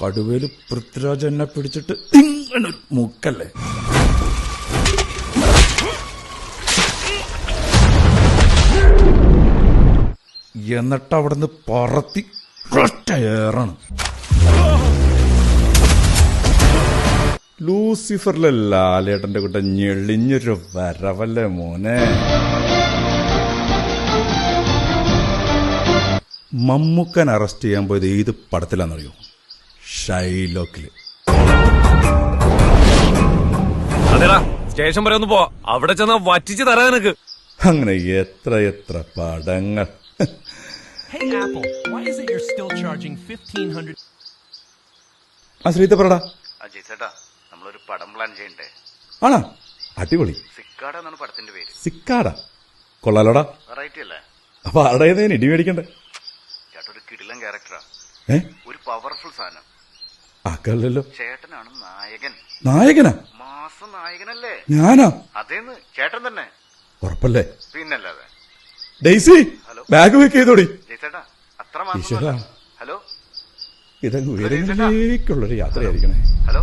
കടുവേൽ പൃഥ്വിരാജ് എന്നെ പിടിച്ചിട്ട് ഇങ്ങനൊരു മുക്കല്ലേ? എന്നിട്ട് അവിടുന്ന് പറത്തി ഏറണം ലൂസിഫറിലെ ലാലേട്ടന്റെ കൂട്ട ഞെളിഞ്ഞൊരു വരവല്ലേ മോനെ? മമ്മൂക്കൻ അറസ്റ്റ് ചെയ്യാൻ പോയത് ഏത് പടത്തിലാണെന്നറിയോ? ഷൈലോക്കിൽ. അതെടാ സ്റ്റേഷൻ വരെ ഒന്ന് പോ അവിടെ ചെന്നാ വറ്റിച്ച് തരാ നിനക്ക്. അങ്ങനെ എത്ര എത്ര പടങ്ങൾ. Hey Apple, why is it you're still charging 1500 ആ ശ്രീത്ത പറടാ അജയ് ചേട്ടാ നമ്മളൊരു പടം പ്ലാൻ ചെയ്യണ്ടേ? ആണോ? അടിപൊളി. സിക്കാട എന്നാണ് പടത്തിന്റെ പേര്. സിക്കാടാ. കൊള്ളാലോടാ. വെറൈറ്റി അല്ലേ? അപ്പൊ ആടെ ഇടി മേടിക്കണ്ടേ? ചേട്ടാ ഒരു കിടിലൻ ക്യാരക്ടറാ ഏ? ഒരു പവർഫുൾ സാധനം. ആക്കല്ലോ ചേട്ടനാണ് നായകൻ. നായകനാ? മാസ നായകനല്ലേ ഞാനാ? അതേന്ന് ചേട്ടൻ തന്നെ. ഉറപ്പല്ലേ? പിന്നല്ലാതെ. Daisy hello. ബാഗ് വെക്ക് ചെയ്തോടി. അത്ര. ഹലോ. ഇതങ്ങ് ഉയരങ്ങളിലേക്കുള്ളൊരു യാത്രയായിരിക്കണേ. ഹലോ.